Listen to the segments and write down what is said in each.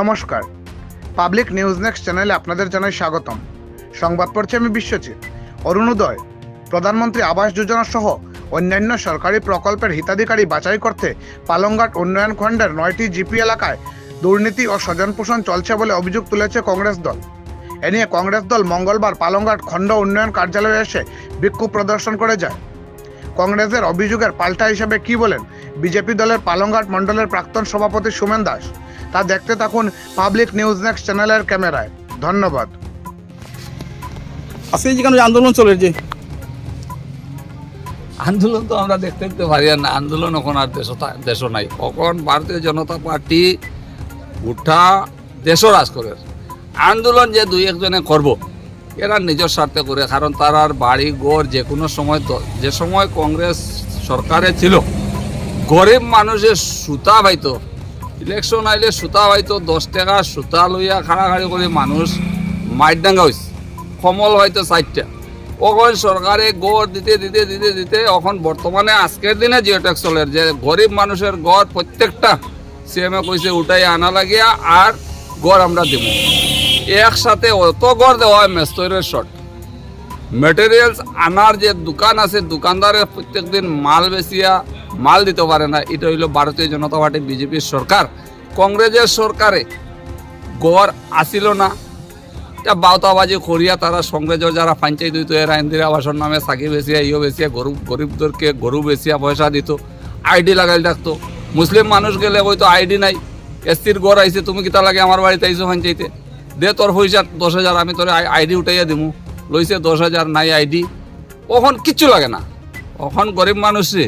নমস্কার। Public news next চ্যানেলে আপনাদের জানাই স্বাগতম। সংবাদ পড়ছি আমি বিশ্বজিৎ। অরুণোদয়, প্রধানমন্ত্রী আবাস যোজনা সহ অন্যান্য সরকারি প্রকল্পের হিতাধিকারী বাছাই করতে পালংঘাট উন্নয়ন খণ্ডের নয়টি জিপি এলাকায় দুর্নীতি ও স্বজনপোষণ চলছে বলে অভিযোগ তুলেছে কংগ্রেস দল। এ নিয়ে কংগ্রেস দল মঙ্গলবার পালংঘাট খণ্ড উন্নয়ন কার্যালয়ে এসে বিক্ষোভ প্রদর্শন করে যায়। কংগ্রেসের অভিযোগের পাল্টা হিসেবে কি বলেন বিজেপি দলের পালংঘাট মণ্ডলের প্রাক্তন সভাপতি সুমেন দাস? তা দেখতে থাকুন পাবলিক নিউজ নেক্সট চ্যানেলের ক্যামেরায়। ধন্যবাদ। আজকে যেখানে আন্দোলন চলে যে? আন্দোলন তো আমরা দেখতে দেখতে পারি না আন্দোলন এখন আর দেশ দেশ নাই। এখন ভারতীয় জনতা পার্টি গোটা দেশ রাজ করে আন্দোলন যে দুই একজনে করব এরা নিজের স্বার্থে করে কারণ তারার বাড়ি গড় যে কোনো সময় তো- যে সময় কংগ্রেস সরকারে ছিল গরিব মানুষের সুতা পাইতো ইলেকশন আইলে সুতা পাইতো দশ টাকা সুতা লইয়া খাড়াখাড়ি করে মানুষ মাইট ডাঙ্গা হয়েছে কমল হয়তো চারটা ওখন সরকারে গড় দিতে দিতে দিতে দিতে এখন বর্তমানে আজকের দিনে জিও ট্যাক্স চলে। যে গরিব মানুষের গড় প্রত্যেকটা সিএমএ কইছে উঠাই আনা লাগিয়া আর গড় আমরা দিব একসাথে অত গড় দেওয়া হয় মেস্তরের শর্ট মেটেরিয়ালস আনার যে দোকান আছে দোকানদারের প্রত্যেক দিন মাল বেচিয়া মাল দিতে পারে না। এটা হইল ভারতীয় জনতা পার্টি, বিজেপির সরকার। কংগ্রেসের সরকারে গড় আসিল না। এটা বাউতাবাজি করিয়া তারা কংগ্রেসের যারা পঞ্চায়েত দিত, এরা ইন্দিরা আবাসন নামে চাকি বেচিয়া ইয়ে বেচিয়া, গরু গরিবদেরকে গরু বেচিয়া পয়সা দিত আইডি লাগাই রাখতো মুসলিম মানুষ গেলে হয়তো আইডি নাই। এসটির গড় আইছে, তুমি কিতা লাগে আমার বাড়িতে আইছো পঞ্চায়েতে দে তোর পয়সা, দশ হাজার, আমি তোর আইডি উঠাইয়া দিমু। লইছে দশ হাজার, নাই আইডি ওখন কিচ্ছু লাগে না। ওখন গরিব মানুষে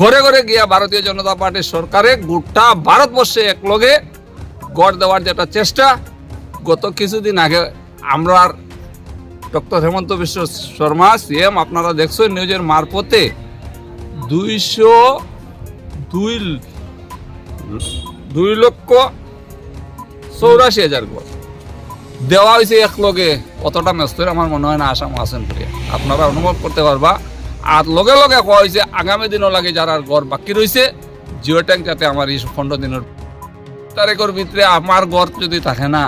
ঘরে ঘরে গিয়া ভারতীয় জনতা পার্টির সরকারে গোটা ভারতবর্ষে একলগে গড় দেওয়ার যেটা চেষ্টা, গত কিছুদিন আগে আমরা ডক্টর হেমন্ত বিশ্ব শর্মা, সিএম, আপনারা দেখছেন নিউজের মারফতে দুইশো দুই দুই লক্ষ চৌরাশি হাজার গড় দেওয়া হয়েছে এক লগে অতটা ব্যস্ত আমার মনে হয় না আসাম আছেন আপনারা অনুভব করতে পারবা আর লগে লগে কোয়া হয়েছে আগামী দিনও লাগে যারা গড় বাকি রয়েছে জিও ট্যাঙ্ক যাতে আমার এই পনেরো দিনের তারিখের ভিতরে আমার গড় যদি থাকে না,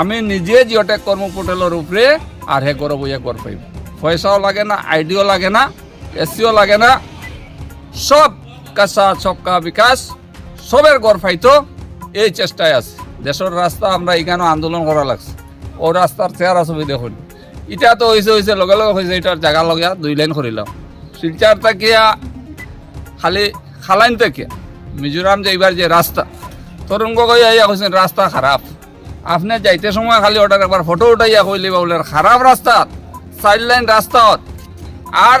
আমি নিজে জিও ট্যাগ কর্ম পোর্টালের উপরে আর হে গড় বইয়া গড় পাইব পয়সাও লাগে না আইডিও লাগে না এসিও লাগে না সব কাঁচা সবকা বিকাশ সবের গড় পাইতো এই চেষ্টায় আছে। দেশের রাস্তা আমরা এখানে আন্দোলন করা লাগছে। ও রাস্তার চেহারা ছবি দেখুন। এটা তো হয়েছে হয়েছে লগে লগে হয়েছে এটার জায়গা লগিয়া দুই লাইন করিলাম শিলচার তাকিয়া, খালি খালাইন থেকে মিজোরাম যাইবার যে রাস্তা তরুণ গগৈ আইয়া কইছেন রাস্তা খারাপ আপনি যাইতে সময় খালি ওটার একবার ফটো উঠাইয়া কইলে বলে খারাপ রাস্তা চাইল্ড লাইন রাস্তাত আর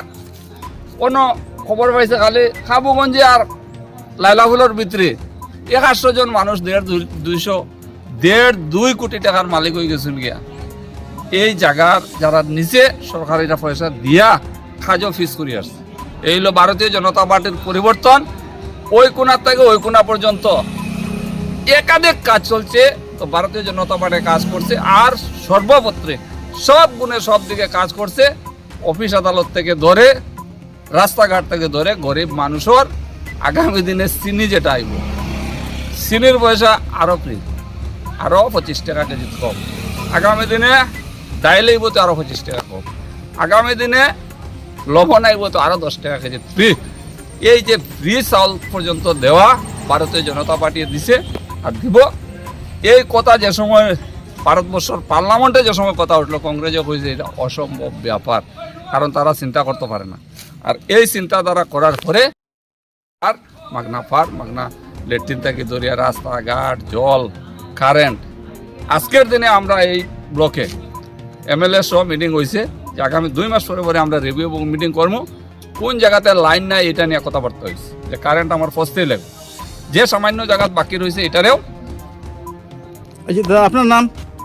কোনো খবর পাইছে খালি খাবুগঞ্জে আর লাইলাফুলের ভিতরে একাশো জন মানুষ দেড় দুই- দুইশো দেড় দুই কোটি টাকার মালিক হয়ে গেছেন গিয়া। এই জায়গার যারা নিচে সরকার এটা পয়সা দিয়া খাজো ফিস করি আসছে। এই হলো ভারতীয় জনতা পার্টির পরিবর্তন। ওই কোনার থেকে ওই কোনা পর্যন্ত একাধিক কাজ চলছে, তো ভারতীয় জনতা পার্টি কাজ করছে আর সর্বপত্রে সব গুণে সব দিকে কাজ করছে। অফিস আদালত থেকে ধরে, রাস্তাঘাট থেকে ধরে গরিব মানুষের আগামী দিনে চিনি যেটা আইব চিনির পয়সা আরও ফ্রি আরও পঁচিশ টাকা কেজি কম। আগামী দিনে ডাইল আইব তো আরও পঁচিশ টাকা কম। আগামী দিনে লবণ আইব তো আরও দশ টাকা কেজি। ফ্রি এই যে ফ্রি চাউল পর্যন্ত দেওয়া ভারতীয় জনতা পার্টি দিছে আর দিব। এই কথা যে সময় ভারতবর্ষর পার্লামেন্টে যে সময় কথা উঠল কংগ্রেসে কইছে এটা অসম্ভব ব্যাপার কারণ তারা চিন্তা করতে পারে না। আর এই চিন্তাধারা করার পরে আর মাগনা পার মাগনা লেট্রিন থেকে দরিয়া রাস্তাঘাট জল কারেন্ট। আজকের দিনে আমরা এই ব্লকে এমএলএ সহ মিটিং হয়েছে যে আগামী দুই মাস পরে পরে আমরা রিভিউ এবং মিটিং করব। কোন জায়গাতে লাইন নাই এটা নিয়ে কথাবার্তা হয়েছে যে কারেন্ট আমার ফসতেই লাগবে। যে সামান্য জায়গা বাকি রয়েছে এটারেও। আচ্ছা দাদা আপনার নাম?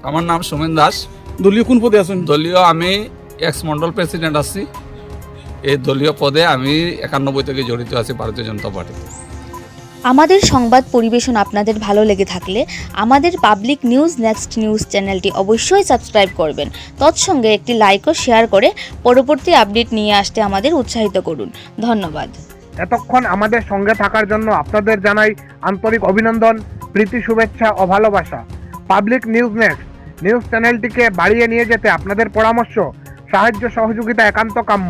আমার নাম সোমেন দাস। দলীয় কোন পদে আছেন? দলীয় আমি এক্স মন্ডল প্রেসিডেন্ট আছি। এই দলীয় পদে আমি একানব্বই থেকে জড়িত আছি ভারতীয় জনতা পার্টিতে আমাদের সংবাদ পরিবেশন আপনাদের ভালো লেগে থাকলে আমাদের পাবলিক নিউজ নেক্সট নিউজ চ্যানেলটি অবশ্যই সাবস্ক্রাইব করবেন। তৎসঙ্গে একটি লাইক ও শেয়ার করে পরবর্তী আপডেট নিয়ে আসতে আমাদের উৎসাহিত করুন। ধন্যবাদ। এতক্ষণ আমাদের সঙ্গে থাকার জন্য আপনাদের জানাই আন্তরিক অভিনন্দন, প্রীতি, শুভেচ্ছা ও ভালোবাসা। পাবলিক নিউজ নেক্সট, নিউজ চ্যানেলটিকে বাড়িয়ে নিয়ে যেতে আপনাদের পরামর্শ, সাহায্য, সহযোগিতা, একান্ত কাম্য।